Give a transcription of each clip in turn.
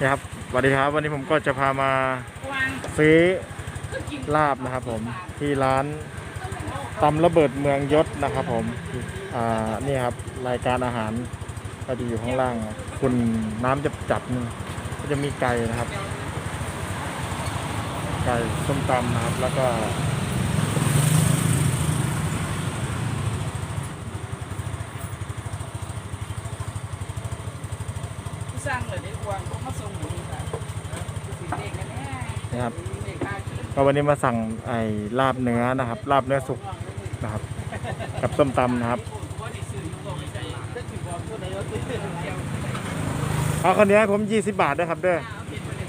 นี่ครับสวัสดีครับ วันนี้ผมก็จะพามาซื้อลาบนะครับผมที่ร้านตำระเบิดเมืองยศนะครับ ผมอ่านี่ครับรายการอาหารก็จะอยู่ข้างล่าง คุณน้ำจับจับนี่ก็จะมีไก่นะครับ ไก่ส้มตำนะครับ แล้วก็ สร้างเลยได้วางก็มาส่งอย่นี้ค่ะสีเด็กกันแน่นี่ครับเด็กอาชีพก็วันนี้มาสั่งไอ้ลาบเนื้อนะครับ ลาบเนื้อสุกนะครับ กับส้มตำนะครับว่าดิสื่อยุโรปไม่ใช่ถ้าถือว่าพูดในรถเดียวเดียวเอาคนนี้ให้ผม 20 บาทด้วยครับเด้อเอาเป็นประเด็น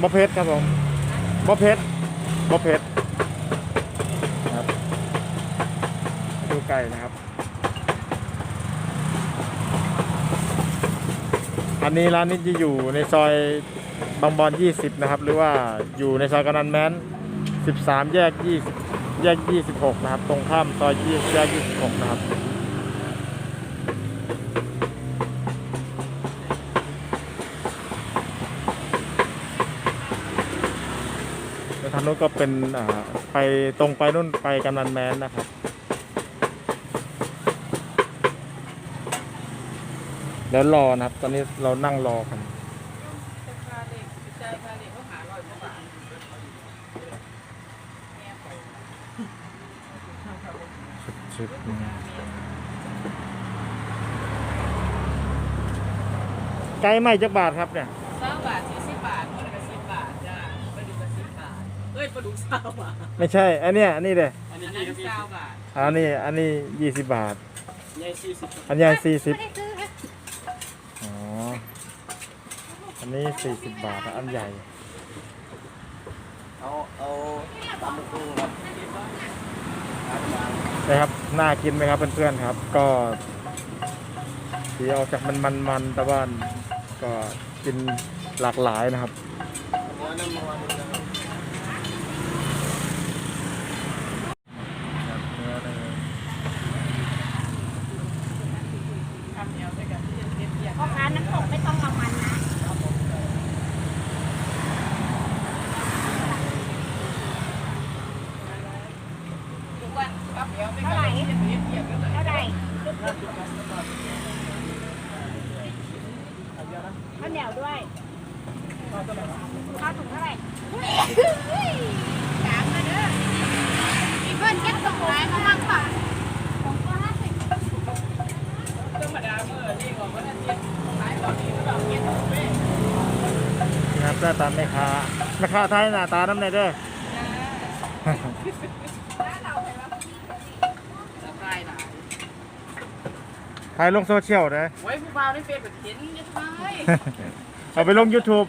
บอเพชรครับผมบอเพชรบอเพชรครับดูไก่นะครับ อันนี้ร้านนี้จะอยู่ในซอยบางบอน 20 นะครับ หรือว่าอยู่ในซอยกำนันแม้น 13 แยก 20 แยก 26 นะครับ ตรงข้ามซอย20แยก 26 นะครับทางนู้นก็เป็นไปตรงไปนู่นไปกำนันแม้นนะครับ เดี๋ยวรอนะครับ ตอนนี้เรานั่งรอกันคาเด็กใกเขาหาร้ไก่ไหม่จักบาทครับเนี่ยสามบาทสี่สิบบาทคนละสิบบาทจ้าปลาดุกละสิบบาทเอ้ยปลาดุกสามบาทไม่ใช่ อันเนี้ยอันนี้เลยอันนี้สิบบาทอันนี้อันนี้ยี่สิบบาทใหญ่สี่สิบอันใหญ่สี่สิบอ๋อ อันนี้สี่สิบบาทอันใหญ่ เอา เอาตำกุ้งครับนะครับ น่ากินไหมครับเพื่อนๆครับ ก็สีออกจากมันมันมันๆแต่ว่าก็กินหลากหลายนะครับ เนื้อน้ำมันนะครับ เนื้อเลย ทำเดียวใส่กันที่จะเทียบเทียบ พ่อค้าน้ำตกไม่ต้องเอามันนะ ทุกวันปั๊บ เดียวไม่กันที่จะเทียบเทียบกันเลยเท่าไหร่ข้าวเหนียวด้วยข้าวถุงเท่าไหร่สามมาเด้อมีเพื่อนเก็บส่งไลามั่งป่ะของก็มั่งวันอาทิตามดเลยนะครับหน้าตาแม่ค้าแม่ค้าไทยหน้าตาน้ำในเด้อ สบายหลาย ถ่ายลงโซเชียลนะไว้ผู้บ่าวในเฟซแบบเห็นยังไงเอาไปลง YouTube